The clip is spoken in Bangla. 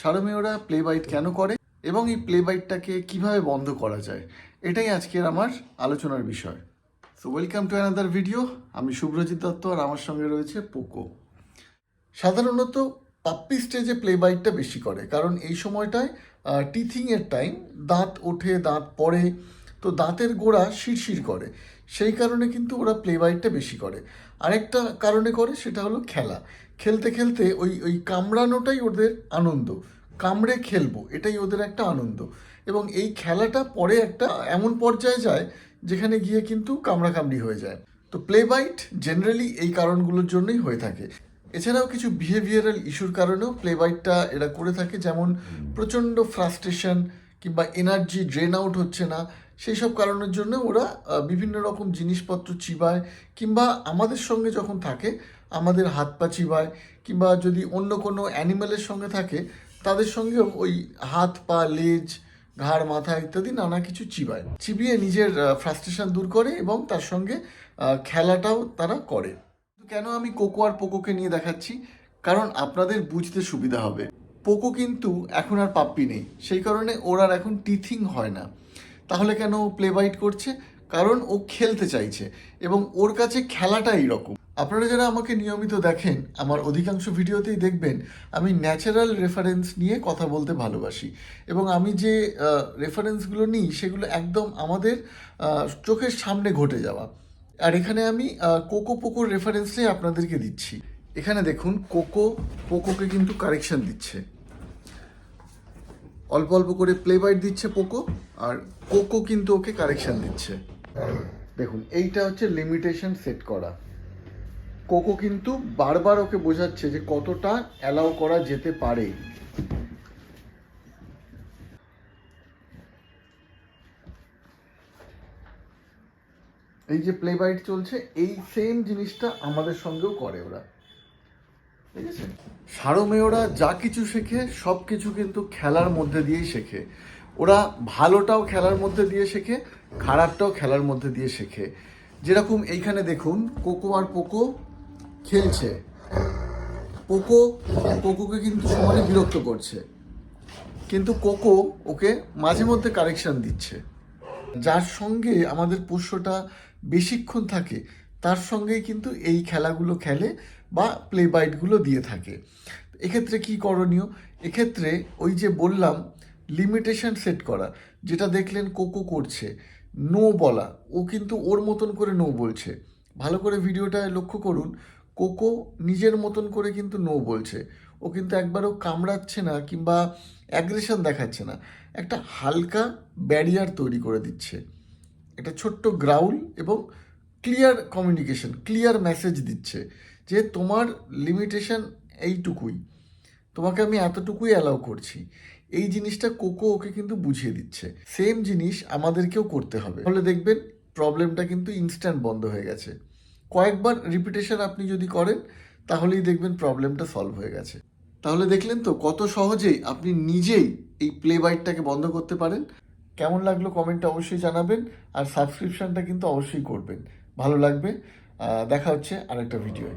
সারমেয়রা প্লে বাইট কেন করে এবং এই প্লে বাইটটাকে কীভাবে বন্ধ করা যায়? এটাই আজকের আমার আলোচনার বিষয়। So welcome to another video আমি শুভ্রজিৎ দত্ত আর আমার সঙ্গে রয়েছে পোকো। সাধারণত পাপ্পি স্টেজে প্লে বাইটটা বেশি করে, কারণ এই সময়টায় টিথিংয়ের টাইম দাঁত ওঠে, দাঁত পড়ে তো দাঁতের গোড়া শিরশির করে। সেই কারণে কিন্তু ওরা প্লে বাইটটা বেশি করে। আরেকটা কারণে করে সেটা হলো খেলা। খেলতে খেলতে ওই ওই কামড়ানোটাই ওদের আনন্দ। কামড়ে খেলব এটাই ওদের একটা আনন্দ। এবং এই খেলাটা পরে একটা এমন পর্যায়ে যায় যেখানে গিয়ে কিন্তু কামড়াকামড়ি হয়ে যায়। তো প্লে বাইট জেনারেলি এই কারণগুলোর জন্যই হয়ে থাকে। এছাড়াও কিছু বিহেভিয়ারাল ইস্যুর কারণেও প্লে বাইটটা এরা করে থাকে। যেমন প্রচণ্ড ফ্রাস্ট্রেশন কিংবা এনার্জি ড্রেন আউট হচ্ছে না। সেই সব কারণের জন্য ওরা বিভিন্ন রকম জিনিসপত্র চিবায়, কিংবা আমাদের সঙ্গে যখন থাকে, আমাদের হাত পা চিবায়, কিংবা যদি অন্য কোনো অ্যানিম্যালের সঙ্গে থাকে, তাদের সঙ্গেও ওই হাত পা, লেজ, ঘাড়, মাথা ইত্যাদি নানা কিছু চিবায়। চিবিয়ে নিজের ফ্রাস্ট্রেশন দূর করে এবং তার সঙ্গে খেলাটাও তারা করে। কেন আমি কোকো আর পোকোকে নিয়ে দেখাচ্ছি? কারণ আপনাদের বুঝতে সুবিধা হবে। পোকো কিন্তু এখন আর পাপ্পি নেই। সেই কারণে ওর আর এখন টিথিং হয় না। তাহলে কেন ও প্লে বাইট করছে? কারণ ও খেলতে চাইছে এবং ওর কাছে খেলাটা এইরকম আপনারা যারা আমাকে নিয়মিত দেখেন, আমার অধিকাংশ ভিডিওতেই দেখবেন, আমি ন্যাচারাল রেফারেন্স নিয়ে কথা বলতে ভালোবাসি। এবং আমি যে রেফারেন্সগুলো নিই, সেগুলো একদম আমাদের চোখের সামনে ঘটে যাওয়া। আর এখানে আমি কোকো পোকোর রেফারেন্সে আপনাদেরকে দিচ্ছি। এখানে দেখুন, কোকো পোকোকে কিন্তু কারেকশন দিচ্ছে। অল্প অল্প করে প্লে বাইট দিচ্ছে পোকো আর কোকো কিন্তু ওকে কারেকশন দিচ্ছে। দেখুন, এইটা হচ্ছে লিমিটেশন সেট করা। কোকো কিন্তু বারবার ওকে বোঝাচ্ছে যে কতটা অ্যালাউ করা যেতে পারে। এই যে প্লে বাইট চলছে, এই সেম জিনিসটা আমাদের সঙ্গেও করে ওরা। আছে সারমেয়রা যা কিছু শেখে, সব কিছু কিন্তু খেলার মধ্যে দিয়েই শেখে। ওরা ভালোটাও খেলার মধ্যে দিয়ে শেখে, খারাপটাও খেলার মধ্যে দিয়ে শেখে। যেরকম এইখানে দেখুন, কোকো আর পোকো খেলছে। পোকো পোকোকে কিন্তু সমানে বিরক্ত করছে। কিন্তু কোকো ওকে মাঝে মধ্যে কারেকশন দিচ্ছে। যার সঙ্গে আমাদের পোষ্যটা বেশিক্ষণ থাকে তার সঙ্গেই কিন্তু এই খেলাগুলো খেলে বা প্লে বাইটগুলো দিয়ে থাকে। এক্ষেত্রে কি করণীয়? এক্ষেত্রে ওই যে বললাম লিমিটেশন সেট করা, যেটা দেখলেন কোকো করছে নো বলা, ও কিন্তু ওর মতন করে নো বলছে। ভালো করে ভিডিওটা লক্ষ্য করুন, কোকো নিজের মতন করে কিন্তু নো বলছে। ও কিন্তু একবারও কামড়াচ্ছে না কিংবা অ্যাগ্রেশন দেখাচ্ছে না, একটা হালকা ব্যারিয়ার তৈরি করে দিচ্ছে। একটা ছোট্ট গ্রাউল এবং ক্লিয়ার কমিউনিকেশন ক্লিয়ার মেসেজ দিচ্ছে যে তোমার লিমিটেশন এইটুকুই। তোমাকে আমি এতটুকুই অ্যালাউ করছি। এই জিনিসটা কোকো ওকে কিন্তু বুঝিয়ে দিচ্ছে। সেম জিনিস আমাদেরকেও করতে হবে। তাহলে দেখবেন প্রবলেমটা কিন্তু ইনস্ট্যান্ট বন্ধ হয়ে গেছে। কয়েকবার রিপিটেশন আপনি যদি করেন, তাহলেই দেখবেন প্রবলেমটা সলভ হয়ে গেছে। তাহলে দেখলেন তো কত সহজেই আপনি নিজেই এই প্লে বাইটটাকে বন্ধ করতে পারেন। কেমন লাগল কমেন্টটা অবশ্যই জানাবেন। আর সাবস্ক্রিপশনটা কিন্তু অবশ্যই করবেন। ভালো লাগবে। দেখা হচ্ছে আরেকটা ভিডিওয়।